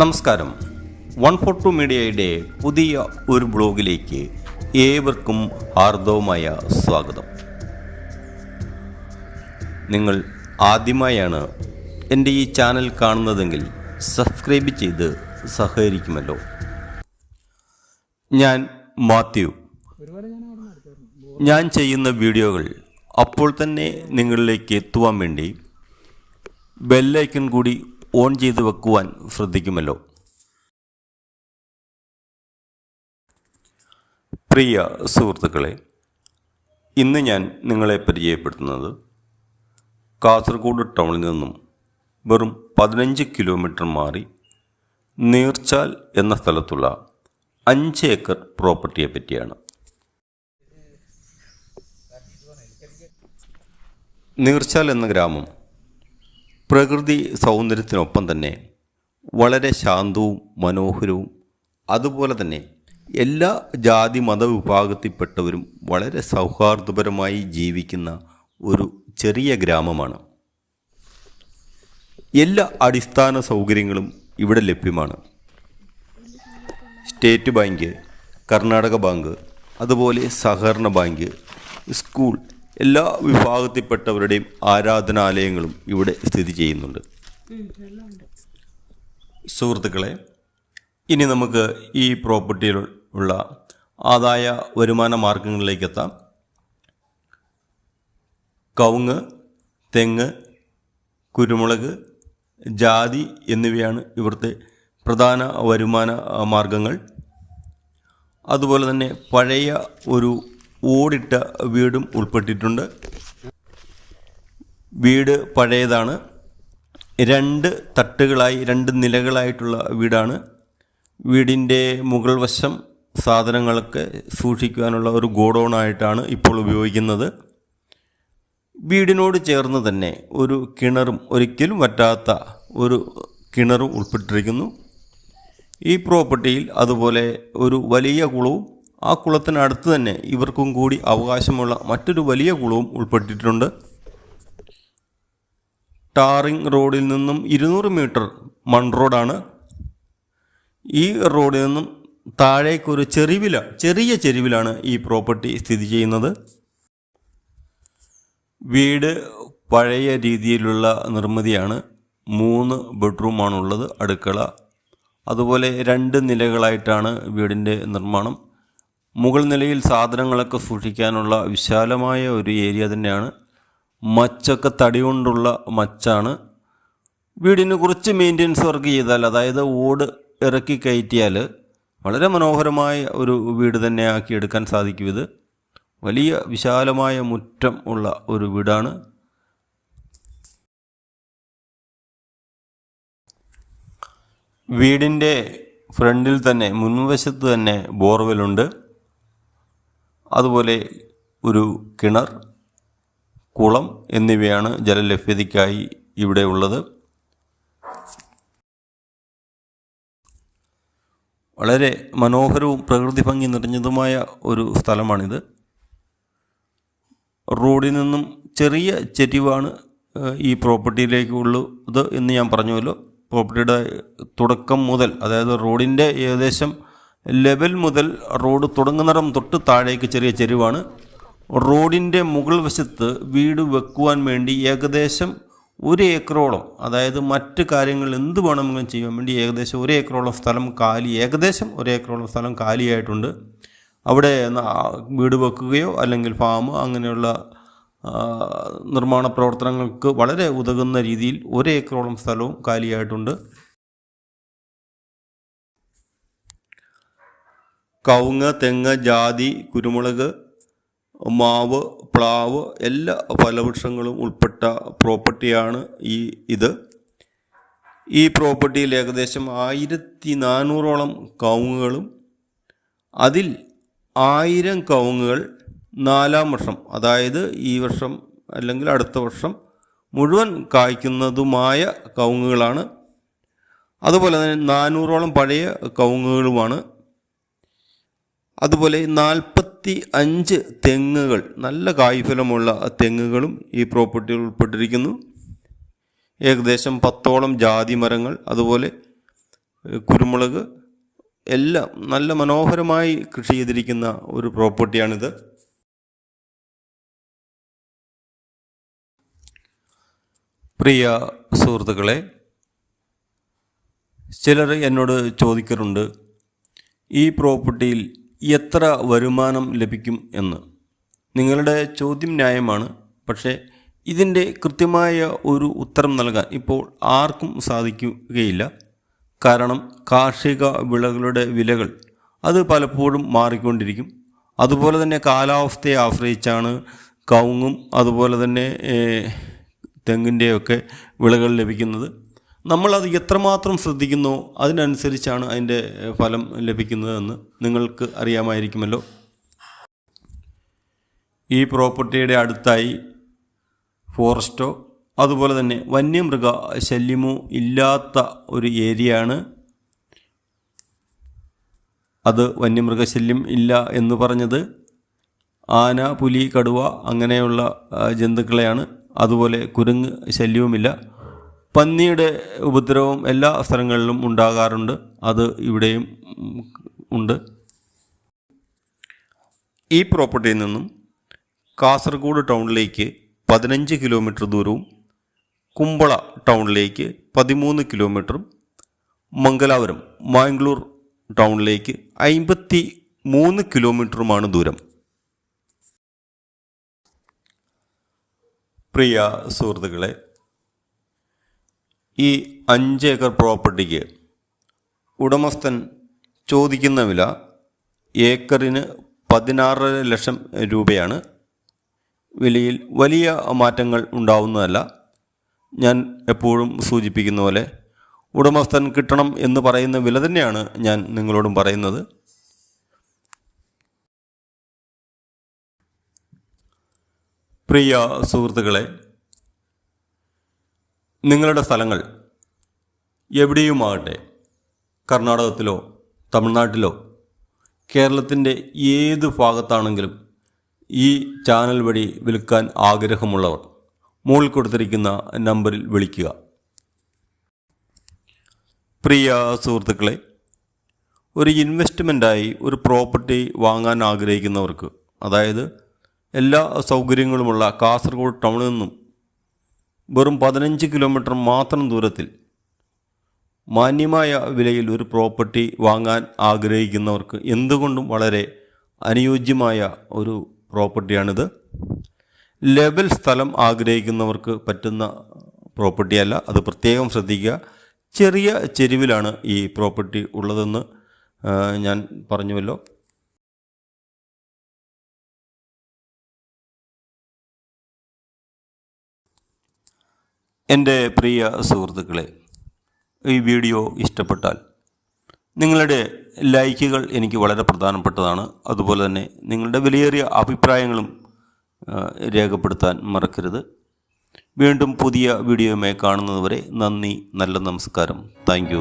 നമസ്കാരം. One four to മീഡിയയുടെ പുതിയ ഒരു ബ്ലോഗിലേക്ക് ഏവർക്കും ഹാർദവമായ സ്വാഗതം. നിങ്ങൾ ആദ്യമായാണ് എന്റെ ഈ ചാനൽ കാണുന്നതെങ്കിൽ സബ്സ്ക്രൈബ് ചെയ്ത് സഹകരിക്കുമല്ലോ. ഞാൻ മാത്യു. ഞാൻ ചെയ്യുന്ന വീഡിയോകൾ അപ്പോൾ തന്നെ നിങ്ങളിലേക്ക് എത്തുവാൻ വേണ്ടി ബെല്ലൈക്കൺ കൂടി ഓൺ ചെയ്ത് വെക്കുവാൻ ശ്രദ്ധിക്കുമല്ലോ. പ്രിയ സുഹൃത്തുക്കളെ ഇന്ന് ഞാൻ നിങ്ങളെ പരിചയപ്പെടുത്തുന്നത് കാസർഗോഡ് ടൗണിൽ നിന്നും വെറും പതിനഞ്ച് കിലോമീറ്റർ മാറി നീർച്ചാൽ എന്ന സ്ഥലത്തുള്ള അഞ്ച് ഏക്കർ പ്രോപ്പർട്ടിയെ പറ്റിയാണ്. നീർച്ചാൽ എന്ന ഗ്രാമം പ്രകൃതി സൗന്ദര്യത്തിനൊപ്പം തന്നെ വളരെ ശാന്തവും മനോഹരവും അതുപോലെ തന്നെ എല്ലാ ജാതി മതവിഭാഗത്തിൽപ്പെട്ടവരും വളരെ സൗഹാർദ്ദപരമായി ജീവിക്കുന്ന ഒരു ചെറിയ ഗ്രാമമാണ്. എല്ലാ അടിസ്ഥാന സൗകര്യങ്ങളും ഇവിടെ ലഭ്യമാണ്. സ്റ്റേറ്റ് ബാങ്ക് കർണാടക ബാങ്ക് അതുപോലെ സഹകരണ ബാങ്ക് സ്കൂൾ എല്ലാ വിഭാഗത്തിൽപ്പെട്ടവരുടെയും ആരാധനാലയങ്ങളും ഇവിടെ സ്ഥിതി ചെയ്യുന്നുണ്ട്. സുഹൃത്തുക്കളെ ഇനി നമുക്ക് ഈ പ്രോപ്പർട്ടിയിൽ ഉള്ള ആദായ വരുമാന മാർഗങ്ങളിലേക്ക് എത്താം. കവുങ്ങ് തെങ്ങ് കുരുമുളക് ജാതി എന്നിവയാണ് ഇവിടുത്തെ പ്രധാന വരുമാന മാർഗങ്ങൾ. അതുപോലെ തന്നെ പഴയ ഒരു ഓടിട്ട വീടും ഉൾപ്പെട്ടിട്ടുണ്ട്. വീട് പഴയതാണ്. രണ്ട് തട്ടുകളായി രണ്ട് നിലകളായിട്ടുള്ള വീടാണ്. വീടിന്റെ മുകൾ വശം സാധനങ്ങളൊക്കെ സൂക്ഷിക്കുവാനുള്ള ഒരു ഗോഡൗണായിട്ടാണ് ഇപ്പോൾ ഉപയോഗിക്കുന്നത്. വീടിനോട് ചേർന്ന് തന്നെ ഒരു കിണറും ഒരിക്കലും വറ്റാത്ത ഒരു കിണറും ഉൾപ്പെട്ടിരിക്കുന്നു. ഈ പ്രോപ്പർട്ടിയിൽ അതുപോലെ ഒരു വലിയ കുളവും ആ കുളത്തിനടുത്ത് തന്നെ ഇവർക്കും കൂടി അവകാശമുള്ള മറ്റൊരു വലിയ കുളവും ഉൾപ്പെട്ടിട്ടുണ്ട്. ടാറിംഗ് റോഡിൽ നിന്നും ഇരുന്നൂറ് മീറ്റർ മൺ റോഡാണ്. ഈ റോഡിൽ നിന്നും താഴേക്കൊരു ചെറിവില ചെറിയ ചെരുവിലാണ് ഈ പ്രോപ്പർട്ടി സ്ഥിതി ചെയ്യുന്നത്. വീട് പഴയ രീതിയിലുള്ള നിർമ്മിതിയാണ്. മൂന്ന് ബെഡ്റൂമാണുള്ളത് അടുക്കള. അതുപോലെ രണ്ട് നിലകളായിട്ടാണ് വീടിന്റെ നിർമ്മാണം. മുകൾ നിലയിൽ സാധനങ്ങളൊക്കെ സൂക്ഷിക്കാനുള്ള വിശാലമായ ഒരു ഏരിയ തന്നെയാണ്. മച്ചൊക്കെ തടി കൊണ്ടുള്ള മച്ചാണ്. വീടിന് കുറച്ച് മെയിന്റെനൻസ് വർക്ക് ചെയ്താൽ അതായത് ഓട് ഇറക്കി കയറ്റിയാൽ വളരെ മനോഹരമായ ഒരു വീട് തന്നെ ആക്കി എടുക്കാൻ സാധിക്കും ഇത്. വലിയ വിശാലമായ മുറ്റം ഉള്ള ഒരു വീടാണ്. വീടിന്റെ ഫ്രണ്ടിൽ തന്നെ മുൻവശത്ത് തന്നെ ബോർവെലുണ്ട് അതുപോലെ ഒരു കിണർ കുളം എന്നിവയാണ് ജലലഭ്യതയ്ക്കായി ഇവിടെ ഉള്ളത്. വളരെ മനോഹരവും പ്രകൃതി ഭംഗി നിറഞ്ഞതുമായ ഒരു സ്ഥലമാണിത്. റോഡിൽ നിന്നും ചെറിയ ചെരിവാണ് ഈ പ്രോപ്പർട്ടിയിലേക്ക് ഉള്ളത് എന്ന് ഞാൻ പറഞ്ഞുവല്ലോ. പ്രോപ്പർട്ടിയുടെ തുടക്കം മുതൽ അതായത് റോഡിന്റെ ഏകദേശം ലെവൽ മുതൽ റോഡ് തുടങ്ങുന്നിടം തൊട്ട് താഴേക്ക് ചെറിയ ചെരുവാണ്. റോഡിന്റെ മുകൾ വശത്ത് വീട് വെക്കുവാൻ വേണ്ടി ഏകദേശം ഒരു ഏക്കറോളം അതായത് മറ്റ് കാര്യങ്ങൾ എന്ത് വേണമെങ്കിലും ചെയ്യാൻ വേണ്ടി ഏകദേശം ഒരു ഏക്കറോളം സ്ഥലം കാലി ഏകദേശം ഒരു ഏക്കറോളം സ്ഥലം കാലിയായിട്ടുണ്ട്. അവിടെ വീട് വെക്കുകയോ അല്ലെങ്കിൽ ഫാം അങ്ങനെയുള്ള നിർമ്മാണ പ്രവർത്തനങ്ങൾക്ക് വളരെ ഉതകുന്ന രീതിയിൽ ഒരു ഏക്കറോളം സ്ഥലവും കാലിയായിട്ടുണ്ട്. കവുങ്ങ് തെങ്ങ് ജാതി കുരുമുളക് മാവ് പ്ലാവ് എല്ലാ ഫലവൃക്ഷങ്ങളും ഉൾപ്പെട്ട പ്രോപ്പർട്ടിയാണ് ഈ ഇത്. ഈ പ്രോപ്പർട്ടിയിൽ ഏകദേശം ആയിരത്തി നാനൂറോളം കവുങ്ങുകളും അതിൽ ആയിരം കവുങ്ങുകൾ നാലാം വർഷം അതായത് ഈ വർഷം അല്ലെങ്കിൽ അടുത്ത വർഷം മുഴുവൻ കായ്ക്കുന്നതുമായ കവുങ്ങുകളാണ്. അതുപോലെ തന്നെ നാനൂറോളം പഴയ കവുങ്ങുകളുമാണ്. അതുപോലെ നാൽപ്പത്തി അഞ്ച് തെങ്ങുകൾ നല്ല കായ്ഫലമുള്ള തെങ്ങുകളും ഈ പ്രോപ്പർട്ടിയിൽ ഉൾപ്പെട്ടിരിക്കുന്നു. ഏകദേശം പത്തോളം ജാതി മരങ്ങൾ അതുപോലെ കുരുമുളക് എല്ലാം നല്ല മനോഹരമായി കൃഷി ചെയ്തിരിക്കുന്ന ഒരു പ്രോപ്പർട്ടിയാണിത്. പ്രിയ സുഹൃത്തുക്കളെ ചിലർ എന്നോട് ചോദിക്കാറുണ്ട് ഈ പ്രോപ്പർട്ടിയിൽ എത്ര വരുമാനം ലഭിക്കും എന്ന്. നിങ്ങളുടെ ചോദ്യം ന്യായമാണ്. പക്ഷേ ഇതിന്റെ കൃത്യമായ ഒരു ഉത്തരം നൽകാൻ ഇപ്പോൾ ആർക്കും സാധിക്കുകയില്ല. കാരണം കാർഷിക വിളകളുടെ വിലകൾ അത് പലപ്പോഴും മാറിക്കൊണ്ടിരിക്കും. അതുപോലെ തന്നെ കാലാവസ്ഥയെ ആശ്രയിച്ചാണ് കവുങ്ങും അതുപോലെ തന്നെ തെങ്ങിന്റെയൊക്കെ വിളകൾ ലഭിക്കുന്നത്. നമ്മളത് എത്രമാത്രം ശ്രദ്ധിക്കുന്നോ അതിനനുസരിച്ചാണ് അതിന്റെ ഫലം ലഭിക്കുന്നതെന്ന് നിങ്ങൾക്ക് അറിയാമായിരിക്കുമല്ലോ. ഈ പ്രോപ്പർട്ടിയുടെ അടുത്തായി ഫോറസ്റ്റോ അതുപോലെ തന്നെ വന്യമൃഗ ശല്യമോ ഇല്ലാത്ത ഒരു ഏരിയയാണ്. അത് വന്യമൃഗശല്യം ഇല്ല എന്ന് പറഞ്ഞത്. ആന പുലി കടുവ അങ്ങനെയുള്ള ജന്തുക്കളെയാണ്. അതുപോലെ കുരങ്ങ് ശല്യവുമില്ല. പന്നിയുടെ ഉപദ്രവം എല്ലാ സ്ഥലങ്ങളിലും ഉണ്ടാകാറുണ്ട്. അത് ഇവിടെയും ഉണ്ട്. ഈ പ്രോപ്പർട്ടിയിൽ നിന്നും കാസർഗോഡ് ടൗണിലേക്ക് പതിനഞ്ച് കിലോമീറ്റർ ദൂരവും കുമ്പള ടൗണിലേക്ക് പതിമൂന്ന് കിലോമീറ്ററും മംഗലാപുരം മാംഗ്ലൂർ ടൗണിലേക്ക് അമ്പത്തി മൂന്ന് കിലോമീറ്ററുമാണ് ദൂരം. പ്രിയ സുഹൃത്തുക്കളെ ഈ അഞ്ച് ഏക്കർ പ്രോപ്പർട്ടിക്ക് ഉടമസ്ഥൻ ചോദിക്കുന്ന വില ഏക്കറിന് പതിനാറര ലക്ഷം രൂപയാണ്. വിലയിൽ വലിയ മാറ്റങ്ങൾ ഉണ്ടാവുന്നതല്ല. ഞാൻ എപ്പോഴും സൂചിപ്പിക്കുന്ന പോലെ ഉടമസ്ഥൻ കിട്ടണം എന്ന് പറയുന്ന വില തന്നെയാണ് ഞാൻ നിങ്ങളോടും പറയുന്നത്. പ്രിയ സുഹൃത്തുക്കളെ നിങ്ങളുടെ സ്ഥലങ്ങൾ എവിടെയുമാകട്ടെ? കർണാടകത്തിലോ തമിഴ്നാട്ടിലോ കേരളത്തിന്റെ ഏത് ഭാഗത്താണെങ്കിലും ഈ ചാനൽ വഴി വിൽക്കാൻ ആഗ്രഹമുള്ളവർ മുകളിൽ കൊടുത്തിരിക്കുന്ന നമ്പറിൽ വിളിക്കുക. പ്രിയ സുഹൃത്തുക്കളെ ഒരു ഇൻവെസ്റ്റ്മെന്റായി ഒരു പ്രോപ്പർട്ടി വാങ്ങാൻ ആഗ്രഹിക്കുന്നവർക്ക് അതായത് എല്ലാ സൗകര്യങ്ങളുമുള്ള കാസർഗോഡ് ടൗണിൽ നിന്നും വെറും പതിനഞ്ച് കിലോമീറ്റർ മാത്രം ദൂരത്തിൽ മാന്യമായ വിലയിൽ ഒരു പ്രോപ്പർട്ടി വാങ്ങാൻ ആഗ്രഹിക്കുന്നവർക്ക് എന്തുകൊണ്ടും വളരെ അനുയോജ്യമായ ഒരു പ്രോപ്പർട്ടിയാണിത്. ലെവൽ സ്ഥലം ആഗ്രഹിക്കുന്നവർക്ക് പറ്റുന്ന പ്രോപ്പർട്ടിയല്ല. അത് പ്രത്യേകം ശ്രദ്ധിക്കുക. ചെറിയ ചെരുവിലാണ് ഈ പ്രോപ്പർട്ടി ഉള്ളതെന്ന് ഞാൻ പറഞ്ഞുവല്ലോ. എന്റെ പ്രിയ സുഹൃത്തുക്കളെ ഈ വീഡിയോ ഇഷ്ടപ്പെട്ടാൽ നിങ്ങളുടെ ലൈക്കുകൾ എനിക്ക് വളരെ പ്രധാനപ്പെട്ടതാണ്. അതുപോലെ തന്നെ നിങ്ങളുടെ വിലയേറിയ അഭിപ്രായങ്ങളും രേഖപ്പെടുത്താൻ മറക്കരുത്. വീണ്ടും പുതിയ വീഡിയോയുമായി കാണുന്നതുവരെ നന്ദി നല്ല നമസ്കാരം. താങ്ക്